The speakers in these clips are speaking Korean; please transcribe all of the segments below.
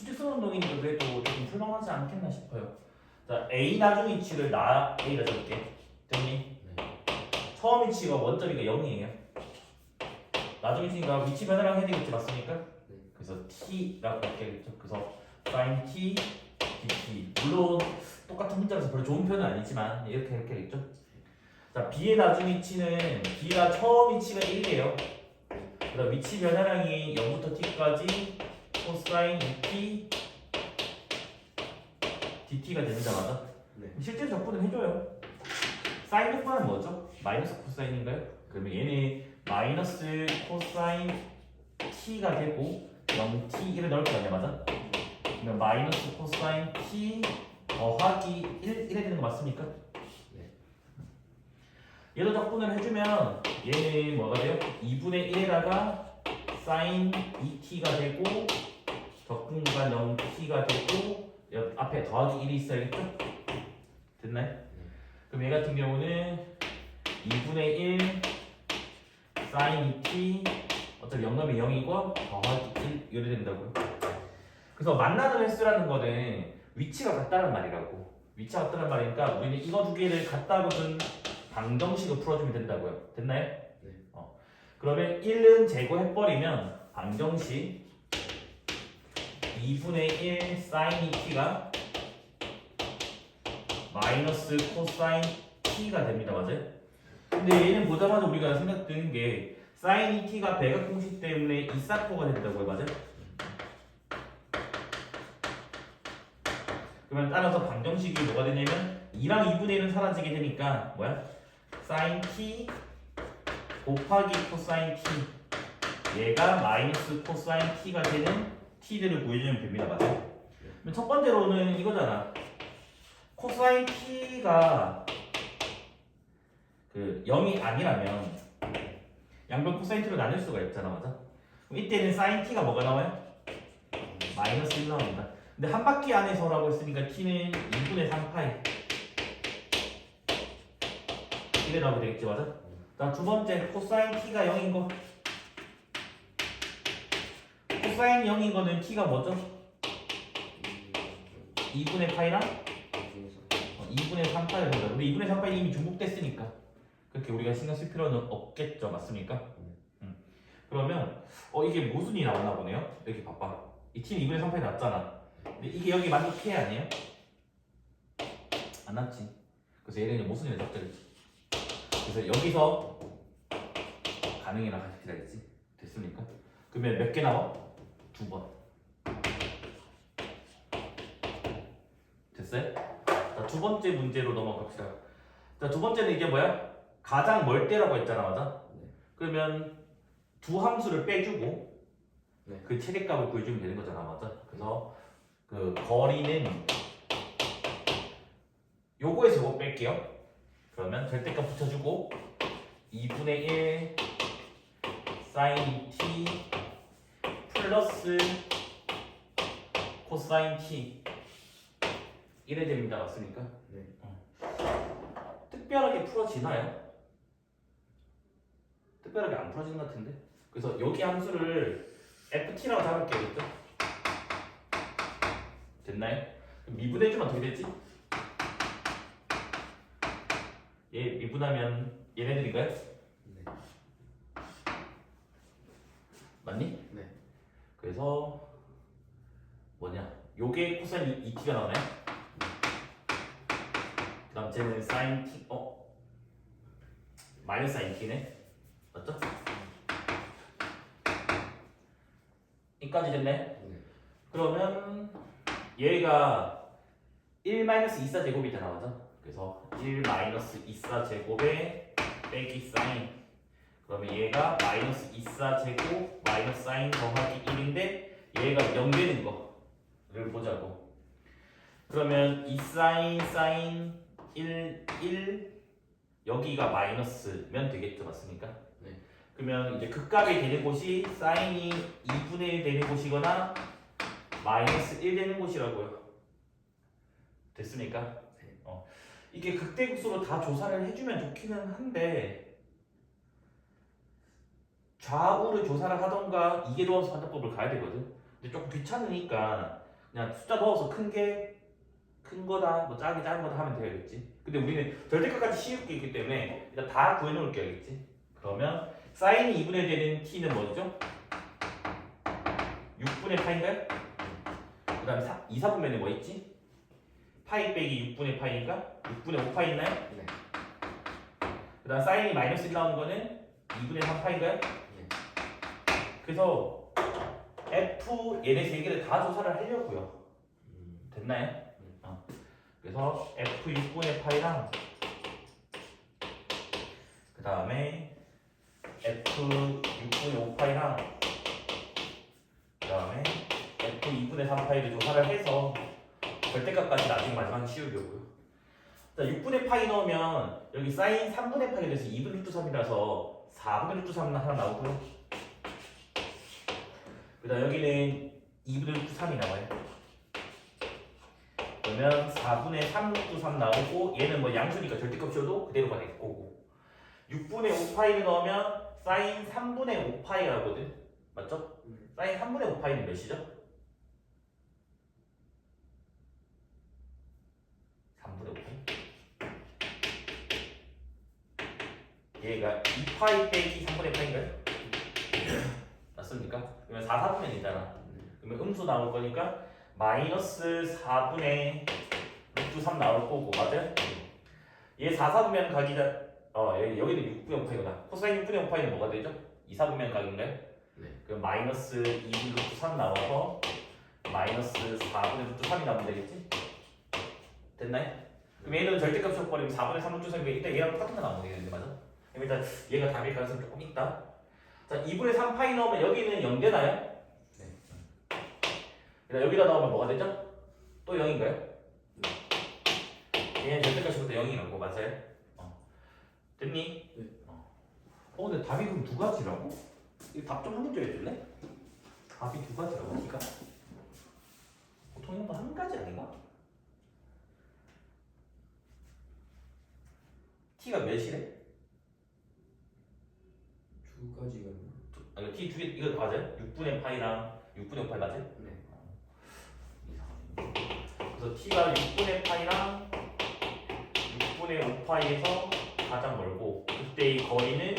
수직선 운동이니까 그래도 조금 풀만하지 않겠나 싶어요. 자, A 나중 위치를 나 A가 적을게. 됐니? 네. 처음 위치가 원점이가 0이에요. 나중 위치가 위치 변화랑 되겠지 맞습니까? 네. 그래서 T라고 바뀌겠죠. 그래서 sin T, dt. 물론 똑같은 문자라서 별로 좋은 표현은 아니지만 이렇게 이렇게 되겠죠. 자, B의 나중 위치는 B가 처음 위치가 1이에요. 그다음 위치 변화량이 0부터 T까지 코사인 T dt가 됩니다, 맞아? 네. 실제로 적분을 해줘요. 사인 적분은 뭐죠? 마이너스 코사인인가요? 그러면 얘는 마이너스 코사인 t가 되고 0t 1을 넣을 거 아니야, 맞아? 그러면 마이너스 코사인 t 더하기 1 이래 되는 거 맞습니까? 네. 얘도 적분을 해주면 얘는 뭐가 돼요? 2분의 1에다가 사인 2t가 되고 적분 구간 0t가 되고 옆 앞에 더하기 1이 있어야겠죠? 됐나요? 그럼 얘 같은 경우는 2분의 1 사인 2t 어차피 0 넣으면 0이고 더하기 1 이래 된다고요. 그래서 만나는 횟수라는 거는 위치가 같다는 말이라고. 위치가 같다는 말이니까 우리는 이거 두 개를 같다고 둔 방정식을 풀어주면 된다고요. 됐나요? 네. 어. 그러면 1은 제거해버리면 방정식 2분의 1 사인 2t가 마이너스 코사인 t가 됩니다. 맞아요? 근데 얘는 보자마자 우리가 생각드는 게 사인 2t가 배각 공식 때문에 이사코가 된다고요. 맞아요? 그러면 따라서 방정식이 뭐가 되냐면 2랑 2분의 1은 사라지게 되니까 뭐야? 사인 t 곱하기 코사인 t 얘가 마이너스 코사인 t가 되는 t들을 구해주면 됩니다. 맞아요? 그럼 첫 번째로는 이거잖아. 코사인 t가 그 0이 아니라면 양변 코사인 t로 나눌 수가 있잖아. 맞아? 그럼 이때는 사인 t가 뭐가 나와요? 마이너스 1 나옵니다. 근데 한 바퀴 안에서라고 했으니까 t는 2분의 3파이 1에 나오게 되겠지 맞아? 자, 두 번째 코사인 t가 0인 거 코사인 0인 거는 t가 뭐죠? 2분의 파이랑 어, 2분의 3파이를 보자 우리 2분의 3파이 이미 중복됐으니까 그렇게 우리가 신경 쓸 필요는 없겠죠 맞습니까? 음. 그러면 어 이게 모순이 나왔나 보네요 여기 봐봐 이 t는 2분의 3파이 났잖아 근데 이게 여기 만족해 아니에요? 안 났지 그래서 얘는 이제 모순이 적절했지 그래서 여기서 가능이랑 같이 기다렸지 됐습니까? 그러면 몇 개 나와? 두 번. 됐어요? 자, 두 번째 문제로 넘어갑시다. 자, 두 번째는 이게 뭐야? 가장 멀 때라고 했잖아, 맞아? 네. 그러면 두 함수를 빼주고 네. 그 최대값을 구해주면 되는 거잖아, 맞아? 그래서 그 거리는 요거에서 요거 뺄게요. 그러면 절대값 붙여주고 2분의 1 사인 t 플러스 코사인 t 이래 됩니다. 맞습니까? 네. 특별하게 풀어지나요? 특별하게 안 풀어지는 것 같은데? 그래서 여기 함수를 ft라고 잡을게요. 그죠? 됐나요? 미분해주면 어떻게 되지? 얘 미분하면 얘네들인가요? 네. 맞니? 네. 그래서 뭐냐? 요게 코사인 2t가 나오네. 그 다음 쟤는 사인 t 어 마이너스 사인 t네. 맞죠? 이까지 됐네. 네. 그러면 얘가 1 마이너스 2사 제곱이잖아, 맞아? 그래서 1 마이너스 2사 제곱에 빼기 사인. 그러면 얘가 마이너스 2사 제곱 마이너스 사인 더하기 1인데 얘가 0 되는 거를 보자고. 그러면 2 사인 사인 1 1 여기가 마이너스면 되겠죠, 맞습니까? 네. 그러면 이제 극값이 되는 곳이 사인이 2분의 1 되는 곳이거나 마이너스 1 되는 곳이라고요. 됐습니까? 네. 어. 이게 극대극소로 다 조사를 해주면 좋기는 한데 좌우를 조사를 하던가 이계도함수 판단법을 가야 되거든. 근데 조금 귀찮으니까 그냥 숫자 넣어서 큰 게 큰 거다 뭐 작게 작은 거다 하면 되겠지 근데 우리는 절대값까지 씌울 게 있기 때문에 일단 다 구해 놓을 게 알겠지 그러면 사인이 2분의 되는 t는 뭐죠? 6분의 파인가요? 그 다음에 2, 4분면에 뭐 있지? 파이 빼기 6분의 파이니까 6분의 5파이 있나요? 네. 그 다음 사인이 마이너스 1 나오는 거는 2분의 3파인가요? 네. 그래서 F 얘네 세 개를 다 조사를 하려고요. 음. 됐나요? 어. 그래서 F 6분의 파이랑 그 다음에 F 6분의 5파이랑 그 다음에 F 2분의 3파이를 조사를 해서 절대값까지 나중에 마지막에 씌우려고요. 자, 6분의 파이 넣으면 여기 사인 3분의 파이가 돼서 2분의 루트 3이라서 4분의 루트 3 하나 나오고요. 그 다음 여기는 2분의 루트 3이 나와요. 그러면 4분의 3 루트 3 나오고 얘는 뭐 양수니까 절대값 씌워도 그대로가 될 거고 6분의 5파이를 넣으면 사인 3분의 5파이가 나오거든. 맞죠? 네. 사인 3분의 5파이는 몇이죠? 3분의 5파이? 얘가 2파이 빼기 3분의 파인가요? 맞습니까? 그러면 4, 4분의 되잖아. 그러면 음수 나올 거니까 마이너스 4분의 루트 3 나올 거고 맞아요? 얘 4, 4분면 각이자 어 여기, 여기는 6분의 5파이구나 코사인 6분의 5파이는 뭐가 되죠? 2, 4분면 각인가요? 네. 그럼 마이너스 2분 루트 3 나와서 마이너스 4분의 루트 3이 나오면 되겠지? 됐나요? 그럼 얘는 절대값 씌워버리면 4분의 3 루트 3이니까 일단 얘랑 똑같은 거 나오게 되는데 맞아? 그럼 일단 얘가 답일 가능성이 조금 있다 자 2분의 3 파이 넣으면 여기는 0 되나요? 네. 그다음 여기다 넣으면 뭐가 되죠? 또 0인가요? 얘는 절대값부터 0이라고 맞아요? 어. 됐니? 네. 어. 어 근데 답이 그럼 두 가지라고? 이답좀한 해줄래? 답이 두 가지라고 T가? 보통 이런 거한 가지 아닌가? T가 몇이래? 두 가지가 두- 아 이거 T 두 개 이거 맞아요? 6분의 파이랑 6분의 5파이 맞아요? 네. 그래서 t가 6분의 파이랑 6분의 5파이에서 가장 멀고 그때 이 거리는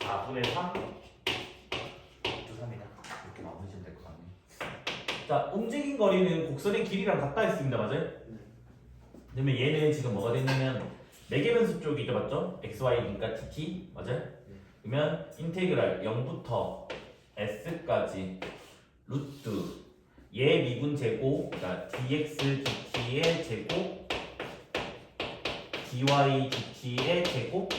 4분의 3 2,3이다 이렇게 마무리하면 될 것 같네 자 움직인 거리는 곡선의 길이랑 같다 했습니다 맞아요? 네. 그러면 얘는 지금 뭐가 됐냐면 4개 변수 쪽이죠 맞죠? xy니까 dt 맞아요? 그러면 인테그랄 0부터 s까지 루트 얘 미분 제곱 그러니까 dx dt의 제곱 dy dt의 제곱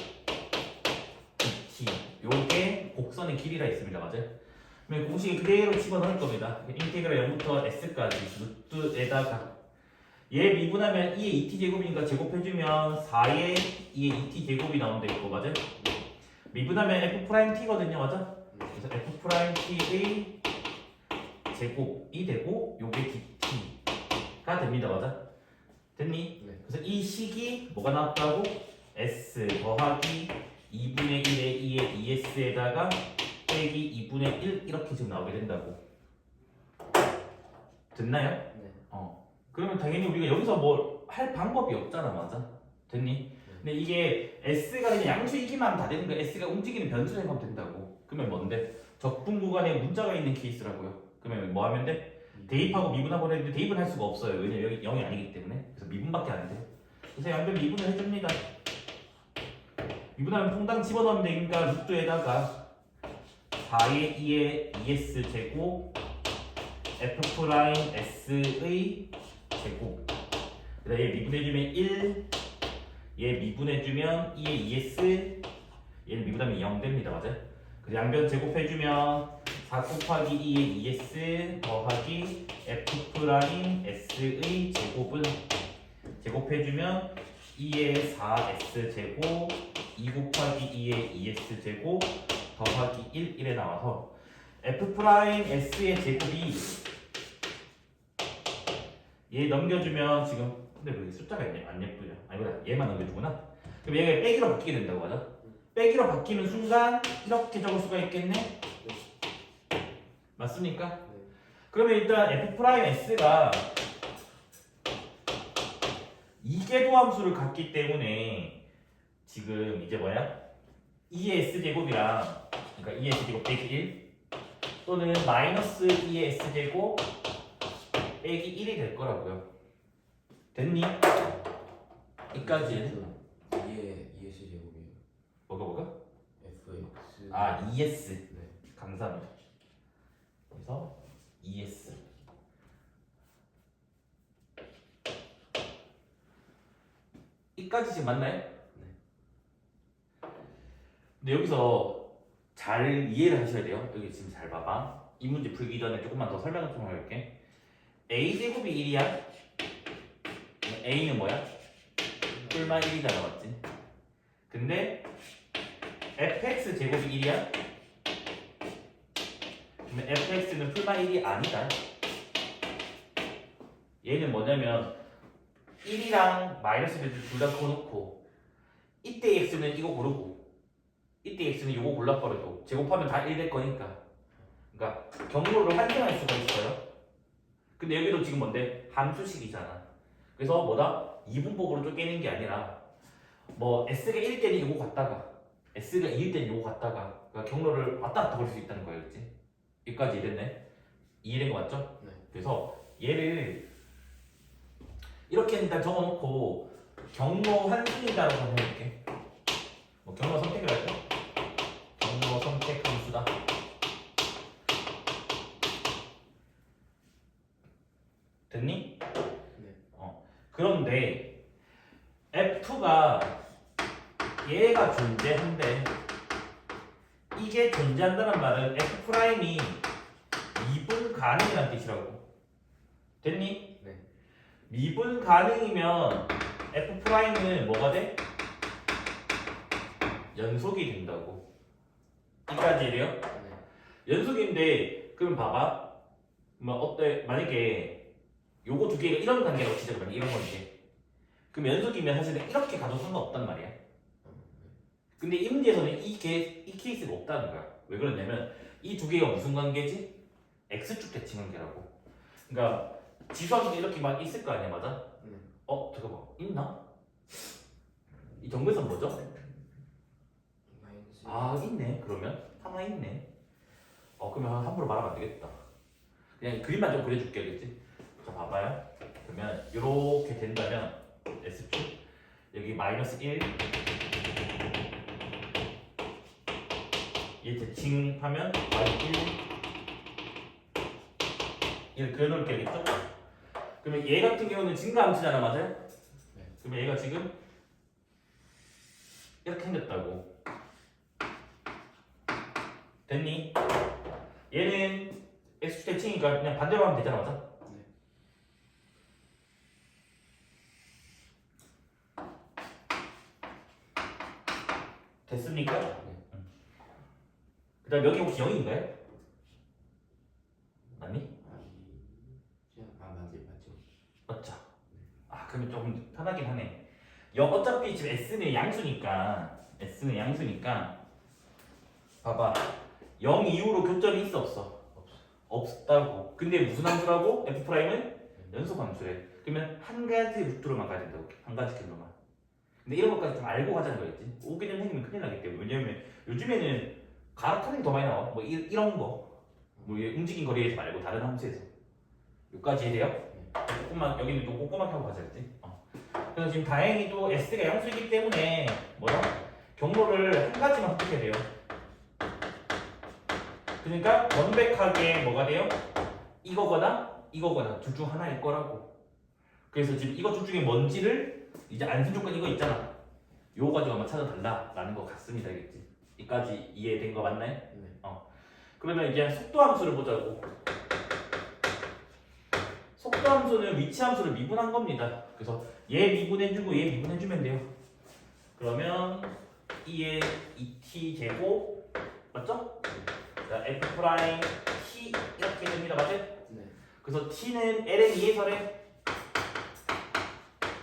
dt 요게 곡선의 길이라 있습니다 맞아요? 그러면 공식에 그대로 집어넣을 겁니다 인테그랄 0부터 s까지 루트에다가 얘 미분하면 2의 2t 제곱이니까 제곱해주면 4의 2의 2t 제곱이 나온다 이거 맞아요? 미분하면 f 프라임 t거든요 맞아? 그래서 f 프라임 t의 제곱이 되고 요게 dt가 됩니다 맞아? 됐니? 네. 그래서 이 식이 뭐가 나왔다고? s 더하기 2분의 1의 2의 2s에다가 빼기 2분의 1 이렇게 지금 나오게 된다고 됐나요? 네. 어 그러면 당연히 우리가 여기서 뭐할 방법이 없잖아 맞아? 됐니? 근데 이게 s가 그냥 양수이기만 다 되는 거야. S가 움직이는 변수 생각하면 된다고. 그러면 뭔데? 적분 구간에 문자가 있는 케이스라고요. 그러면 뭐 하면 돼? 대입하고 미분하고 했는데 대입은 할 수가 없어요. 왜냐면 여기 0이 아니기 때문에. 그래서 미분밖에 안 돼. 그래서 양변 미분을 해줍니다. 미분하면 통당 집어넣으면 되니까 루트에다가 4의 2의 2s 제곱 f 프라임 s의 제곱. 그다음 얘 미분해주면 1, 얘 미분해주면 2의 2s, 얘를 미분하면 0 됩니다, 맞아요? 그래서 양변 제곱해주면 4 곱하기 2의 2s 더하기 f 프라임 s의 제곱은 제곱해주면 2의 4s 제곱 2 곱하기 2의 2s 제곱 더하기 1, 1에 나와서 f 프라임 s의 제곱이 얘 넘겨주면 지금 근데 왜 숫자가? 안 예쁘냐? 아니구나 얘만 넘겨주구나 그럼 얘가 빼기로 바뀌게 된다고 하죠 빼기로 바뀌는 순간 이렇게 적을 수가 있겠네 맞습니까? 네. 그러면 일단 f 프라임 s가 이계도 함수를 갖기 때문에 지금 이제 뭐야? 2의 s 제곱이랑 그러니까 2의 s 제곱 빼기 1 또는 마이너스 2의 s 제곱 빼기 1이 될 거라고요. 됐니? 여기까지. 2의 2S 제곱이에요. 뭐가 뭐가? FX. 아 2s 네. 감사합니다. 그래서 ES 이까지 지금 맞나요? 근데 여기서 잘 이해를 하셔야 돼요. 여기 지금 잘 봐봐. 이 문제 풀기 전에 조금만 더 설명을 좀 할게. A 제곱이 1이야. A는 뭐야? 풀만 1이잖아, 맞지? 근데 fx 제곱이 1이야? 그러면 fx는 풀만 1이 아니다. 얘는 뭐냐면 1이랑 마이너스를 둘다 그어놓고 이때 x는 이거 고르고 이때 x는 이거 골라버려도 제곱하면 다 1 될 거니까 그러니까 경로를 환경할 수가 있어요. 근데 여기도 지금 뭔데 함수식이잖아. 그래서 뭐다 이분법으로 쪼개는 게 아니라 뭐 s가 1일 때는 이거 같다가 s가 2일 때는 이거 같다가 그러니까 경로를 왔다 갔다 걸수 있다는 거예요, 그렇지? 여기까지 이랬네. 이해된 거 맞죠? 네. 그래서 얘를 이렇게 일단 적어놓고 경로 한순이다라고 한번 해볼게. 뭐 경로 선택을 할까? 경로 선택 함수다. 됐니? 그런데 F2가 얘가 존재한데 이게 존재한다는 말은 F 프라임이 미분 가능이라는 뜻이라고. 됐니? 네. 미분 가능이면 F 프라임은 뭐가 돼? 연속이 된다고. 이까지 돼요? 네. 연속인데 그럼 봐봐. 뭐 어때? 만약에 요거 두 개가 이런 관계라고 치자 그러면 이런 건데. 그럼 연속이면 사실은 이렇게 가도 상관없단 말이야. 어, 근데 이 문제에서는 이, 개, 이 케이스가 없다는 거야. 왜 그러냐면 이 두 개가 무슨 관계지? x축 대칭 관계라고. 그러니까 지수함수 이렇게 막 있을 거 아니야, 맞아? 네. 어 잠깐만 있나? 이 정배선 뭐죠? 아 있네 그러면 하나 있네 어 그러면 함부로 말하면 안 되겠다 그냥 그림만 좀 그려줄게 알겠지? 자 봐봐요 그러면 이렇게 된다면 S축 여기 마이너스 1얘 대칭하면 마이너스 1 이렇게 그려놓을게 알겠죠? 그러면 얘 같은 경우는 증가함수잖아 맞아요? 네. 그러면 얘가 지금 이렇게 생겼다고 됐니? 얘는 x축 대 칭이니까 그냥 반대로 하면 되잖아 맞아? 네. 됐습니까? 네. 그 다음 여기 혹시 0인가요? 맞니? 아, 맞지 맞죠. 맞죠? 아 그러면 조금 편하긴 하네 여 어차피 지금 s는 양수니까 s는 양수니까 봐봐 0 이후로 교점이 있어 없어? 없다고 근데 무슨 함수라고? f 프라임은 연속 함수래 그러면 한 가지 루트로만 가야 된다고 한 가지 길로만 근데 이런 것까지 좀 알고 가자는 거였지 오개념 생기면 큰일 나기 때문에. 왜냐면 요즘에는 갈아타는 게더 많이 나와. 뭐 이, 이런 거 뭐 움직인 거리에서 말고 다른 함수에서. 여기까지 돼요? 조금만 여기는 또 꼼꼼하게 하고 가자 그랬지? 어. 그래서 지금 다행히 또 S가 양수이기 때문에 뭐야? 경로를 한 가지만 선택해야 돼요. 그러니까 원백하게 뭐가 돼요? 이거거나 이거거나 둘 중 하나일 거라고. 그래서 지금 이거 둘 중에 뭔지를 이제 안전 조건 이거 있잖아 요거 가지고 한번 찾아달라라는 것 같습니다 알겠지? 이까지 이해된 거 맞나요? 네. 그러면 이제 속도 함수를 보자고. 속도 함수는 위치 함수를 미분한 겁니다. 그래서 얘 미분해주고 얘 미분해주면 돼요. 그러면 2의 2t 제곱 맞죠? 자, f 프라임 t 이렇게 됩니다. 맞아요? 네. 그래서 t는 ln 2에서래.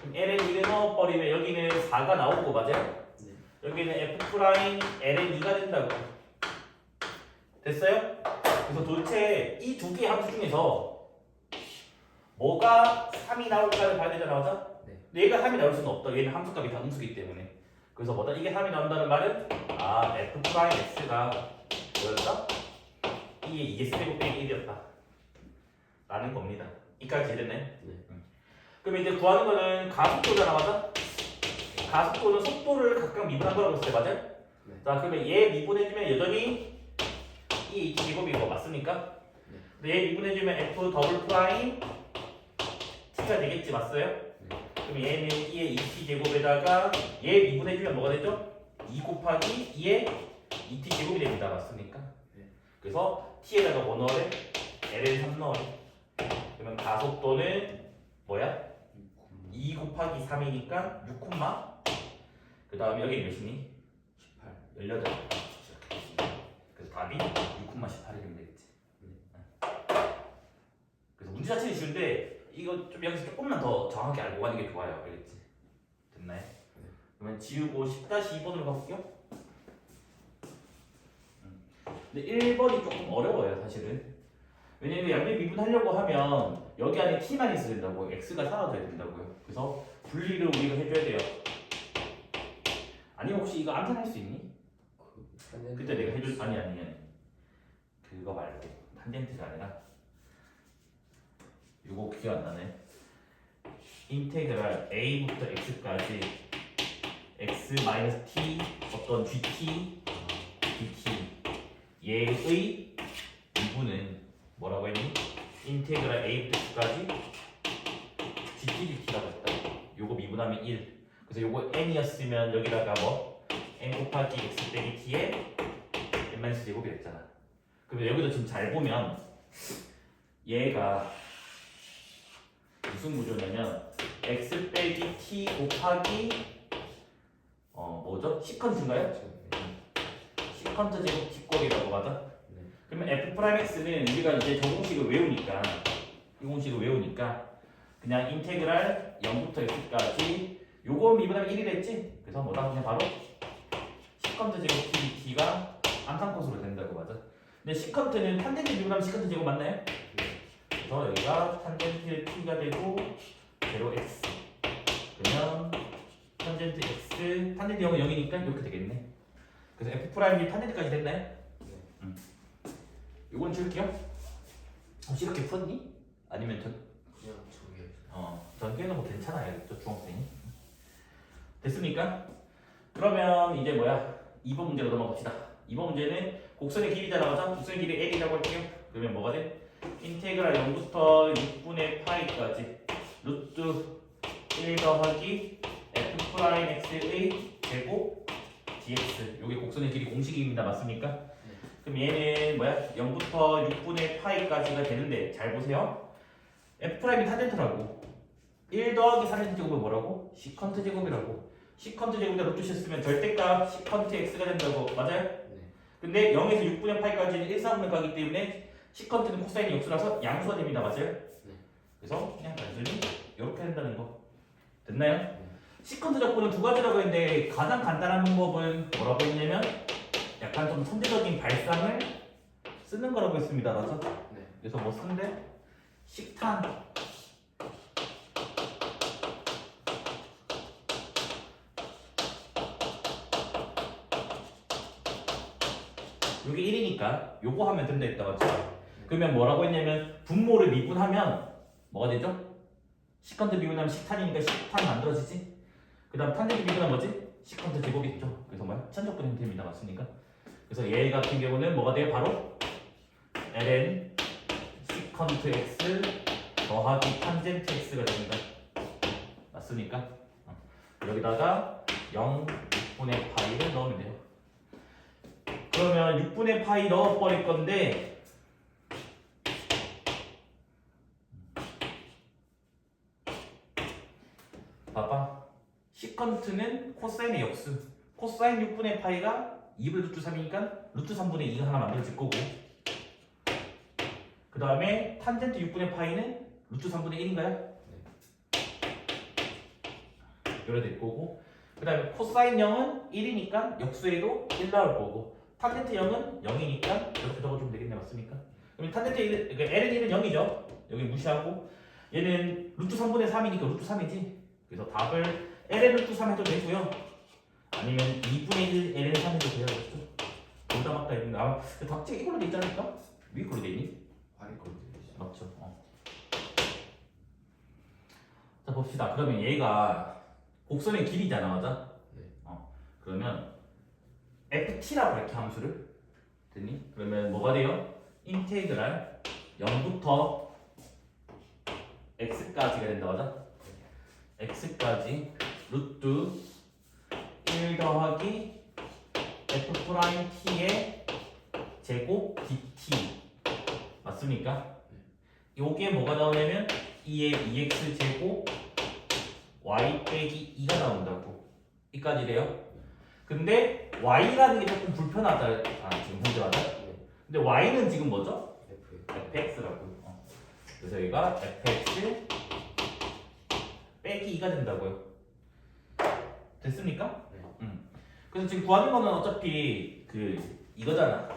그럼 ln 2를 넣어버리면 여기는 4가 나오고 맞아요? 네. 여기는 f 프라임 ln 2가 된다고. 됐어요? 그래서 도대체 이 두 개의 함수 중에서 뭐가 3이 나올까를 봐야 되잖아 맞아? 네. 얘가 3이 나올 수는 없다 얘는 함수값이 다 음수기 때문에 그래서 뭐다 이게 3이 나온다는 말은 아 f 프라임 x가 뭐였다? 이게 2x 제곱 빼기 1이었다 라는 겁니다 이까지 이해됐네? 네. 그럼 이제 구하는 거는 가속도잖아 맞아? 가속도는 속도를 각각 미분한 거라고 했을 때 맞아? 네. 자 그러면 얘 미분해주면 여전히 이 제곱인 거 맞습니까? 네. 근데 얘 미분해주면 f 더블 프라임 t가 되겠지 맞어요? 그럼 얘는 2의 2t 제곱에다가 얘 미분해주면 뭐가 되죠? 2 곱하기 2의 2t 제곱이 됩니다 맞습니까? 네. 그래서 t에다가 뭐 넣어래? ln 3 넣어래 그러면 가속도는 뭐야? 2 곱하기 3이니까 6 콤마. 그 다음에 여기 몇이니? 18 18 그래서 답이 6 콤마 18이 되면 되겠지. 그래서 문제 자체는 쉬운데 이거 좀 여기서 조금만 더 정확하게 알고 가는 게 좋아요. 알겠지? 됐나요? 그러면 지우고 10-2번으로 가볼게요. 음. 근데 1번이 조금 어려워요 사실은 왜냐면 양면 미분하려고 하면 여기 안에 t만 있어야 된다고 x가 사라져야 된다고요. 그래서 분리를 우리가 해줘야 돼요. 아니면 혹시 이거 암산할 수 있니? 그 그때 내가 해줄 아니 아니 아니. 그거 말고. 탄젠트가 아니라. 이거 기억 안 나네. 인테그랄 a부터 x까지 x 마이너스 t 어떤 gt dt 얘의 미분은 뭐라고 했니? 인테그랄 a부터 x까지 gt dt라고 했다 요거 미분하면 1 그래서 요거 n이었으면 여기다가 뭐 n 곱하기 x 빼기 t에 n 제곱이 됐잖아. 그러면 여기도 지금 잘 보면 얘가 무슨 구조냐면 x 빼기 t 곱하기 어 뭐죠? 시컨트인가요? 시컨트 제곱 뒷꼴이라고 맞아? 네. 그러면 f 프라임 x는 우리가 이제 저 공식을 외우니까 이 공식을 외우니까 그냥 인테그랄 0부터 x까지 요거 미분하면 1이 됐지? 그래서 뭐다 그냥 바로 시컨트 제곱 t t가 암산 컷으로 된다고 맞아? 근데 시컨트는 탄젠트 미분하면 시컨트 제곱 맞나요? 그래서 여기가 탄젠트 t가 되고 0x 그러면 탄젠트 x 탄젠트 0은 0이니까 이렇게 되겠네 그래서 f 프라임이 탄젠트까지 됐나요? 네. 이건 줄게요. 혹시 이렇게 풀었니? 아니면 전, 그냥 저기 어, 전개는 뭐 괜찮아요 저 중학생이 됐습니까? 그러면 이제 뭐야? 2번 문제로 넘어갑시다. 2번 문제는 곡선의 길이 나가자 곡선의 길이 L이라고 할게요. 그러면 뭐가 돼? 인테그랄 0부터 6분의 파이까지 루트 1 더하기 f 프라임 x의 제곱 dx 요게 곡선의 길이 공식입니다. 맞습니까? 그럼 얘는 뭐야? 0부터 6분의 파이까지가 되는데 잘 보세요 f 프라임이 탄젠트라고 1 더하기 3의 제곱은 뭐라고? 시컨트 제곱이라고 시컨트 제곱에다 루트 씌었으면 절대값 시컨트 x가 된다고 맞아요? 네. 근데 0에서 6분의 8까지는 1, 4분의 가기 때문에 시컨트는 코사인이 역수라서 양수가 됩니다. 맞아요? 그래서 그냥 단순히 이렇게 된다는 거. 됐나요? 시컨트 적분은 두 가지라고 했는데 가장 간단한 방법은 뭐라고 했냐면 약간 좀 천재적인 발상을 쓰는 거라고 했습니다. 맞아? 네. 그래서 뭐 쓴대? 식탄 여기 1이니까 요거 하면 된다 했다 맞죠? 그러면 뭐라고 했냐면 분모를 미분하면 뭐가 되죠? 시컨트 미분하면 식탄이니까 식탄 만들어지지? 그 다음 탄젠트 미분하면 뭐지? 시컨트 제곱이죠 그래서 뭐야? 천적분 형태입니다 맞습니까? 그래서 얘 같은 경우는 뭐가 돼요? 바로 ln 시컨트 x 더하기 탄젠트 x가 됩니다 맞습니까? 어. 여기다가 0 6분의 파이를 넣으면 돼요 그러면 6분의 파이 넣어버릴 건데 봐봐 시컨트는 코사인의 역수 코사인 6분의 파이가 2분의 루트 3이니까 루트 3분의 2가 하나 만들어질 거고 그 다음에 탄젠트 6분의 파이는 루트 3분의 1인가요? 이래 될 거고 그 다음에 코사인 0은 1이니까 역수에도 1 나올 거고 탄젠트 0은 0이니까 이렇게 적어주면 되겠네 맞습니까? 그럼 탄젠트 1, 그러니까 L은 1은 0이죠. 여기 무시하고 얘는 루트 3분의 3이니까 루트 3이지. 그래서 답을 L의 루트 3 해도 되고요. 아니면 2분의 1 L의 3 해도 돼요. 그렇죠? 둘다 맞다 거. 아마 그 답지 이걸로 돼 있지 않을까? 위에 걸로 돼 있니? 아래 걸로 되죠. 맞죠. 어. 자 봅시다. 그러면 얘가 곡선의 길이잖아, 맞아? 네. 어. 그러면 ft라고 할게 함수를. 됐니? 그러면 뭐가 돼요? 인테그랄 0부터 x까지가 된다, 맞아? x까지 루트 1 더하기 f 프라임 t의 제곱 dt 맞습니까? 요게 뭐가 나오냐면 2의 2x 제곱 y 빼기 2가 나온다고 이까지래요 근데 y라는 게 조금 불편하다 아, 지금 문제하다 네. 근데 y는 지금 뭐죠? F. fx라고요 어. 그래서 여기가 fx 빼기 2가 된다고요 됐습니까? 네. 음. 그래서 지금 구하는 거는 어차피 그 이거잖아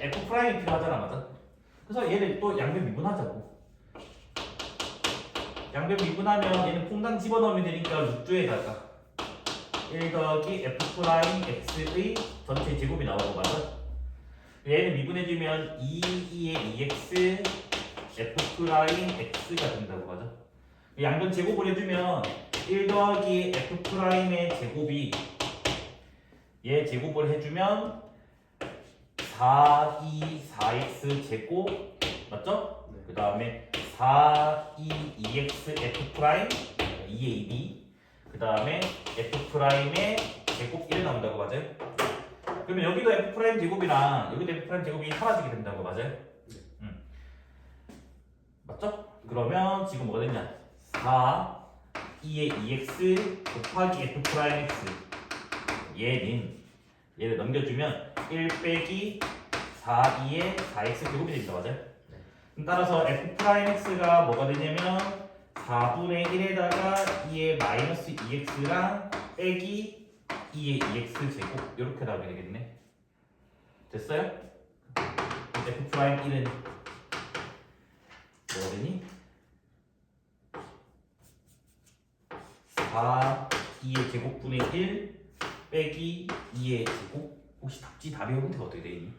f 프라임이 필요하잖아 맞아? 그래서 얘를 또 양변 미분하자고 양변 미분하면 얘는 퐁당 집어넣으면 되니까 루트에다가 1 더하기 f 프라임 x의 전체 제곱이 나오고 맞아? 얘는 미분해주면 2, 2의 2x f 프라임 x가 된다고 맞아? 양변 제곱을 해주면 1 더하기 f 프라임의 제곱이 얘 제곱을 해주면 4, 2, 4x 제곱 맞죠? 네. 그 다음에 4, 2, 2x f 프라임 2의 2b 그 다음에 f 프라임의 제곱 1 나온다고 맞아요? 그러면 여기도 f 프라임 제곱이랑 여기도 f 프라임 제곱이 사라지게 된다고 맞아요? 네. 음. 맞죠? 그러면 지금 뭐가 됐냐? 4, 2의 2x 곱하기 f 프라임 x 얘는 얘를 넘겨주면 1 빼기 4, 2의 4x 제곱이 됩니다. 맞아요? 네. 따라서 f 프라임 x가 뭐가 되냐면 4분의 1에다가 2의 마이너스 2x랑 빼기 2의 2x 제곱 이렇게 나오게 되겠네. 됐어요? f 프라임 1은 뭐가 되니? 4, 2의 제곱분의 1 빼기 2의 제곱 혹시 답지 답의 형태가 어떻게 되니?